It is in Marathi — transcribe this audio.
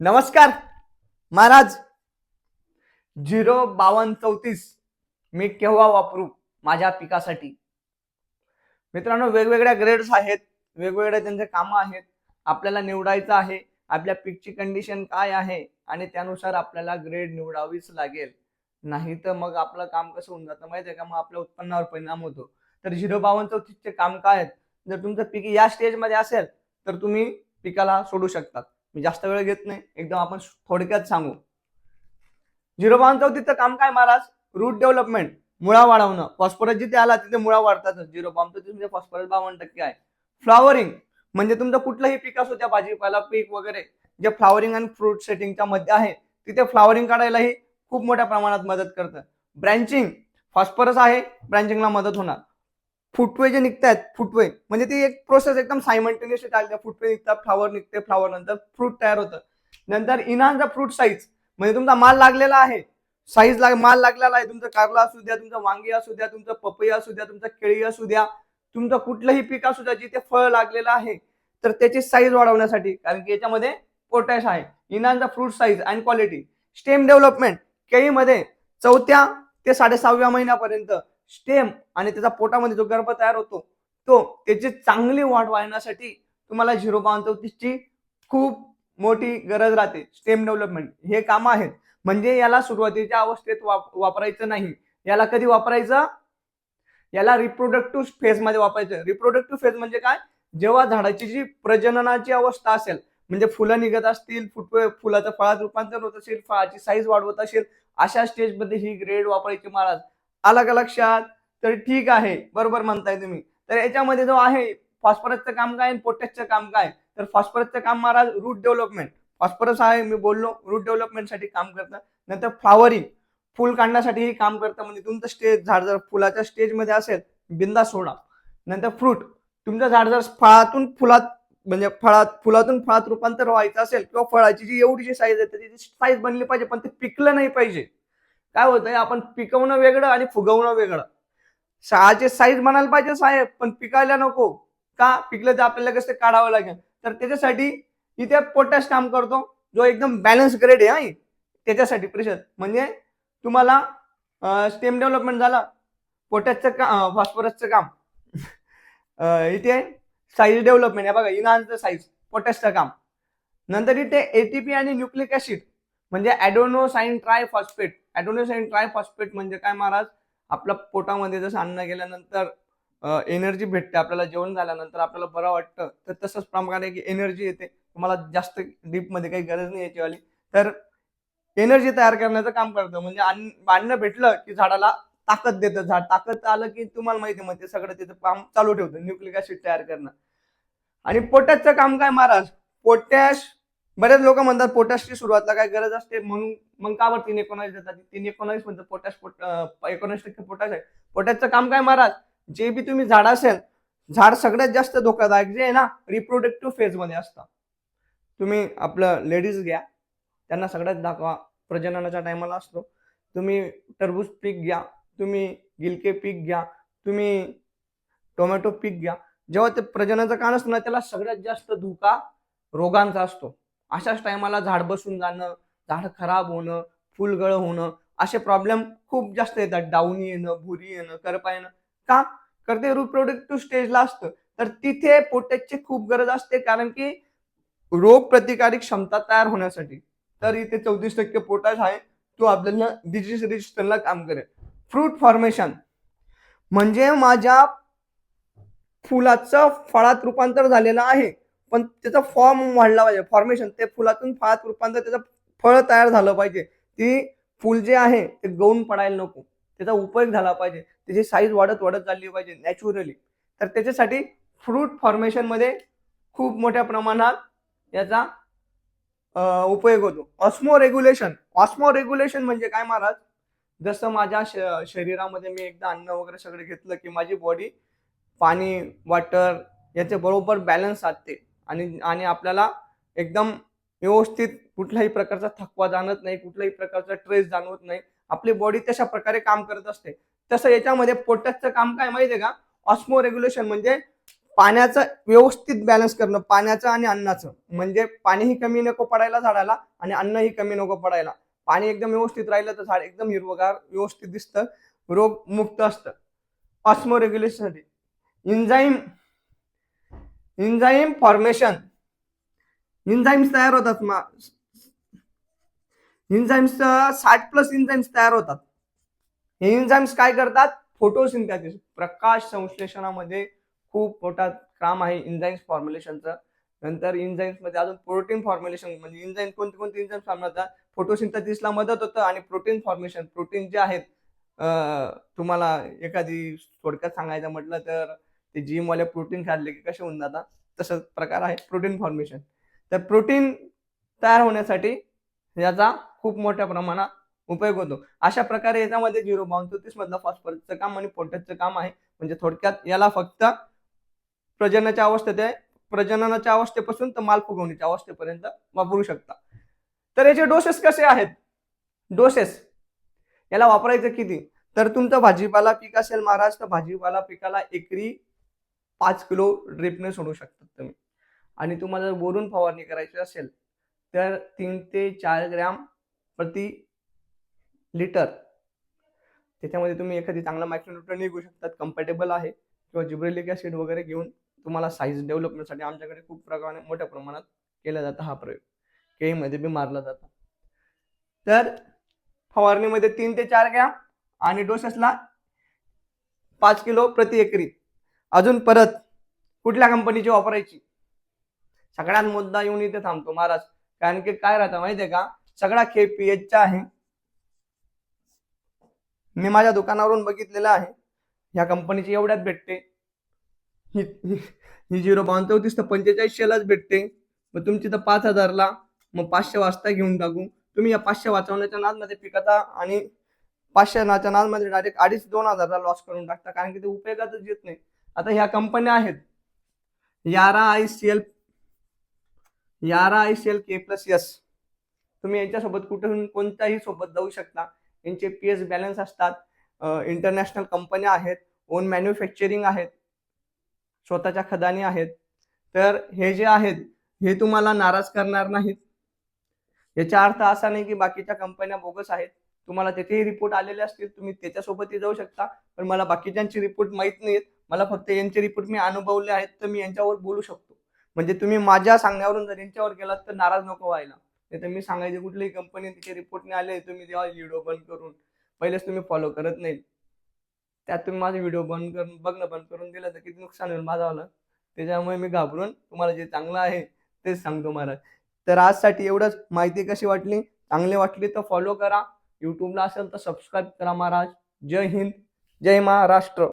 नमस्कार महाराज. झिरो बावन्न चौतीस. मी केव्हा वापरू माझ्या पिकासाठी? मित्रांनो वेगवेगळ्या ग्रेड्स आहेत वेगवेगळ्या त्यांचे कामं आहेत. आपल्याला निवडायचं आहे आपल्या पिकची कंडिशन काय आहे आणि त्यानुसार आपल्याला ग्रेड निवडावीच लागेल. नाही तर मग आपलं काम कसं होऊन जातं माहिती आहे का? मग आपल्या उत्पन्नावर परिणाम होतो. तर झिरो बावन्न चौतीसचे काम काय आहेत? जर तुमचं पीक या स्टेजमध्ये असेल तर तुम्ही पिकाला सोडू शकतात. मी जास्त वेळ घेत नाही. एकदम आपण थोडक्यात सांगू. झिरो पॉईंट चौतीसचं काम काय महाराज? रूट डेव्हलपमेंट मुळा वाढवणं. फॉस्फरस जिथे आला तिथे मुळा वाढतात झिरो पॉईंट चौतीस म्हणजे फॉस्फरस बावन्न टक्के आहे. फ्लॉवरिंग म्हणजे तुमचं कुठलंही पीक असो त्या भाजीपाला पीक वगैरे जे फ्लॉवरिंग आणि फ्रूट सेटिंगच्या मध्ये आहे तिथे फ्लॉवरिंग काढायलाही खूप मोठ्या प्रमाणात मदत करतं. ब्रँचिंग फॉस्फरस आहे ब्रँचिंगला मदत होणार. फुटवे जे निघतायत फुटवे. म्हणजे ती एक प्रोसेस एकदम सायमल्टेनियसली चालते. फुटवे निघतात फ्लावर निघते फ्लावर नंतर फ्रूट तयार होतं. नंतर इनानचा फ्रूट साईज म्हणजे तुमचा माल लागलेला आहे. साईज लाग माल लागलेला आहे. तुमचं कारला असू द्या तुमचं वांगी असू द्या तुमचं पपई असू द्या तुमचं केळी असू द्या तुमचं कुठलंही पीक असू द्या जिथे फळ लागलेलं आहे तर त्याची साईज वाढवण्यासाठी. कारण की याच्यामध्ये पोटॅश आहे. इनानचा fruit size and quality stem development केळीमध्ये चौथ्या ते साडेसहाव्या महिन्यापर्यंत स्टेम आणि त्याचा पोटामध्ये जो गर्भ तयार होतो तो त्याची चांगली वाढ वाढण्यासाठी तुम्हाला झिरो बावन्न चौतीसची खूप मोठी गरज राहते. स्टेम डेव्हलपमेंट हे काम आहेत. म्हणजे याला सुरुवातीच्या अवस्थेत वापरायचं नाही. याला कधी वापरायचं? याला रिप्रोडक्टिव्ह फेजमध्ये वापरायचं. रिप्रोडक्टिव्ह फेज म्हणजे काय? जेव्हा झाडाची जी प्रजननाची अवस्था असेल म्हणजे फुलं निघत असतील फुटवे फुलाचं फळात रूपांतर होत असेल फळाची साईज वाढवत असेल अशा स्टेजमध्ये ही ग्रेड वापरायची महाराज. आला का लक्षात? तर ठीक आहे. बरोबर म्हणताय तुम्ही. तर याच्यामध्ये जो आहे फॉस्फरसचं काम काय पोटॅशचं काम काय? तर फॉस्फरसचं काम महाराज रूट डेव्हलपमेंट फॉस्फरस आहे मी बोललो रूट डेव्हलपमेंटसाठी काम करतं. नंतर फ्लावरिंग फुल काढण्यासाठीही काम करतं. म्हणजे तुमचं स्टेज झाड जर फुलाच्या स्टेजमध्ये असेल बिंदा सोडा. नंतर फ्रूट तुमचं झाड जर फळातून फुलात म्हणजे फळात फुलातून फळात रूपांतर व्हायचं असेल किंवा फळाची जी एवढीची साईज आहे त्याची साईज बनली पाहिजे पण ते पिकलं नाही पाहिजे. काय होतंय आपण पिकवणं वेगळं आणि फुगवणं वेगळं. सहाचे साईज म्हणायला पाहिजे साहेब पण पिकायला नको. का? पिकलं तर आपल्याला कसं काढावं लागेल. तर त्याच्यासाठी इथे पोटॅश काम करतो जो एकदम बॅलन्स ग्रेड आहे हा. त्याच्यासाठी प्रेशर म्हणजे तुम्हाला स्टेम डेव्हलपमेंट झाला पोटॅशचं का फॉस्फरसचं काम. इथे साईज डेव्हलपमेंट आहे बघा इनानचं साईज पोटॅशचं काम. नंतर इथे एटीपी आणि न्यूक्लिक ऍसिड म्हणजे adenosine tri phosphate adenosine triphosphate म्हणजे काय महाराज? आपल्या पोटामध्ये जसं अन्न गेल्यानंतर एनर्जी भेटते आपल्याला जेवण झाल्यानंतर आपल्याला बरं वाटतं तर तसंच प्रमाणे की एनर्जी येते. तुम्हाला जास्त डीपमध्ये काही गरज नाही याचीवाली तर एनर्जी तयार करण्याचं काम करतं. म्हणजे अन्न अन्न भेटलं की झाडाला ताकद देतं. झाड ताकद आलं की तुम्हाला माहिती मग ते सगळं तिथं काम चालू ठेवतं. न्यूक्लिक ऍसिड तयार करणं. आणि पोटॅशचं काम काय महाराज? पोटॅश बरेच लोक म्हणतात पोटॅशची सुरुवातला काय गरज असते म्हणून मग का बरं तीन एकोणास देतात? तीन एकोणास म्हणतात पोटॅश पोट अं, एकोणीस टक्के पोटॅश आहे. पोटॅशचं काम काय महाराज? जे बी तुम्ही झाड असेल झाड सगळ्यात जास्त धोकादायक जे आहे ना रिप्रोडक्टिव्ह फेजमध्ये असतं. तुम्ही आपलं लेडीज घ्या त्यांना सगळ्यात दाखवा. प्रजननाच्या टायमाला असतो. तुम्ही टरबूज पीक घ्या तुम्ही गिलके पीक घ्या तुम्ही टोमॅटो पीक घ्या. जेव्हा ते प्रजननाचं काम असतं ना त्याला सगळ्यात जास्त धोका रोगांचा असतो. अशाच टायमाला झाड बसून जाणं झाड खराब होणं फुलगळ होणं असे प्रॉब्लेम खूप जास्त येतात. डाऊनी येणं भुरी येणं करपा येणं. का? तर ते रिप्रोडक्टिव्ह स्टेजला असतं. तर तिथे पोटॅशची खूप गरज असते. कारण की रोग प्रतिकारक क्षमता तयार होण्यासाठी. तर इथे चौतीस टक्के पोटॅश आहे. तो आपल्याला डिजीज रजिस्टरला काम करेल. फ्रूट फॉर्मेशन म्हणजे माझ्या फुलाचं फळात रूपांतर झालेलं आहे. पण त्याचा फॉर्म वाढला पाहिजे. फॉर्मेशन ते फुलातून फळात रूपांतर त्याचं फळ तयार झालं पाहिजे. ती फुल जे आहे ते गळून पडायला नको. त्याचा उपयोग झाला पाहिजे. त्याची साईज वाढत वाढत चालली पाहिजे नॅचरली तर त्याच्यासाठी फ्रूट फॉर्मेशनमध्ये खूप मोठ्या प्रमाणात याचा उपयोग होतो. ऑस्मो रेग्युलेशन ऑस्मो रेग्युलेशन म्हणजे काय महाराज? जसं माझ्या श- शरीरामध्ये मी एकदा अन्न वगैरे सगळं घेतलं की माझी बॉडी पाणी वॉटर याचे बरोबर बॅलन्स साधते. आणि आणि आपल्याला एकदम व्यवस्थित कुठल्याही प्रकारचा थकवा जाणत नाही कुठल्याही प्रकारचा ट्रेस जाणवत नाही. आपली बॉडी तशा प्रकारे काम करत असते. तसं याच्यामध्ये पोटॅशचं काम काय माहिती आहे का? ऑस्मो रेग्युलेशन म्हणजे पाण्याचं व्यवस्थित बॅलन्स करणं पाण्याचं आणि अन्नाचं. म्हणजे पाणीही कमी नको पडायला झाडाला आणि अन्नही कमी नको पडायला. पाणी एकदम व्यवस्थित राहिलं तर झाड एकदम हिरवगार व्यवस्थित दिसतं. रोग मुक्त असतं. ऑस्मो रेग्युलेशनसाठी इन्झाईम इन्झाईम फॉर्मेशन इन्झाईम्स तयार होतात मा इन्झाईम्स साठ प्लस इन्झाईम्स तयार होतात. हे इन्झाईम्स काय करतात? फोटोसिंथेसिस प्रकाश संश्लेषणामध्ये खूप मोठा काम आहे इन्झाईम्स फॉर्म्युलेशनचं नंतर इन्झाईम्समध्ये अजून प्रोटीन फॉर्म्युलेशन म्हणजे इन्झाईम कोणते कोणते इन्झाईम्स फॉर्मुलेतात फोटोसिंथेसिसला मदत होतं आणि प्रोटीन फॉर्मेशन प्रोटीन जे आहेत तुम्हाला एखादी थोडक्यात सांगायचं म्हटलं तर ते जिम वाले प्रोटीन खाल्ले की कसे होऊन जातात? तसंच प्रकार आहे प्रोटीन फॉर्मेशन तर प्रोटीन तयार होण्यासाठी याचा खूप मोठ्या प्रमाणात उपयोग होतो. अशा प्रकारे याच्यामध्ये झिरो बाउन चौतीस मधलं फॉस्फरसचं काम आणि पोटॅशचं काम आहे. म्हणजे थोडक्यात याला फक्त प्रजननाच्या अवस्थेत आहे प्रजननाच्या अवस्थेपासून तर माल फुगवण्याच्या अवस्थेपर्यंत वापरू शकता. तर याचे डोसेस कसे आहेत? डोसेस याला वापरायचं किती? तर तुमचं भाजीपाला पीक असेल महाराज तर भाजीपाला पिकाला एकरी पाच किलो ड्रिपने सोडू शकतात तुम्ही. आणि तुम्हाला वरून फवारणी करायची असेल तर तीन ते चार ग्रॅम प्रति लिटर. त्याच्यामध्ये तुम्ही एखादी चांगला मायक्रोन्युट्रन निघू शकतात कम्फर्टेबल आहे. किंवा जिब्रेलिक ॲसिड वगैरे घेऊन तुम्हाला साईज डेव्हलपमेंटसाठी आमच्याकडे खूप प्रकारे मोठ्या प्रमाणात केला जातो हा प्रयोग. केळीमध्ये बी मारला जातो. तर फवारणीमध्ये तीन ते चार ग्रॅम आणि डोसेसला पाच किलो प्रति एकरी. अजून परत कुठल्या कंपनीची वापरायची? सगळ्यात मुद्दा येऊन इथे थांबतो महाराज. कारण की काय राहतं माहितीये का? सगळा खेळ पीएचचा आहे. मी माझ्या दुकानावरून बघितलेलं आहे. ह्या कंपनीची एवढ्यात भेटते. ही झिरो बावन्न चौतीस तर पंचेचाळीसशेलाच भेटते. मग तुमची तर पाच हजारला. मग पाचशे वाजता घेऊन टाकू. तुम्ही या पाचशे वाचवण्याच्या नादमध्ये पिकता आणि पाचशे नाच्या नादमध्ये डायरेक्ट अडीच दोन हजारला लॉस करून टाकता. कारण की ते उपयोगातच येत नाही. आता ह्या कंपन्या आहेत. Yara I C L Yara I C L K plus S तुम्ही यांच्यासोबत कुठून कोणत्याही सोबत जाऊ शकता. यांचे पी एस बॅलन्स असतात. इंटरनॅशनल कंपन्या आहेत. ओन मॅन्युफॅक्चरिंग आहेत. स्वतःच्या खदानी आहेत. तर हे जे आहेत हे तुम्हाला नाराज करणार नाहीत. याचा अर्थ असा नाही की बाकीच्या कंपन्या बोगस आहेत. तुम्हाला तिथेही रिपोर्ट आलेले असतील. तुम्ही त्याच्यासोबतही जाऊ शकता. पण मला बाकीच्यांची रिपोर्ट माहीत नाहीत. मला फक्त यांचे रिपोर्ट मी अनुभवले आहेत तर मी यांच्यावर बोलू शकतो. म्हणजे तुम्ही माझ्या सांगण्यावरून जर यांच्यावर गेलात तर नाराज नको व्हायला. नाही तर मी सांगायचे कुठलीही कंपनी तिचे रिपोर्ट नाही आले तुम्ही तेव्हा व्हिडिओ बंद करून पहिलेच तुम्ही फॉलो करत नाही. त्यात तुम्ही माझा व्हिडिओ बंद करून बघणं बंद करून दिलं तर किती नुकसान होईल माझावालं त्याच्यामुळे मी घाबरून तुम्हाला जे चांगलं आहे तेच सांगतो महाराज. तर आजसाठी एवढंच. माहिती कशी वाटली? चांगली वाटली तर फॉलो करा. युट्यूबला असेल तर सबस्क्राईब करा महाराज. जय हिंद. जय महाराष्ट्र.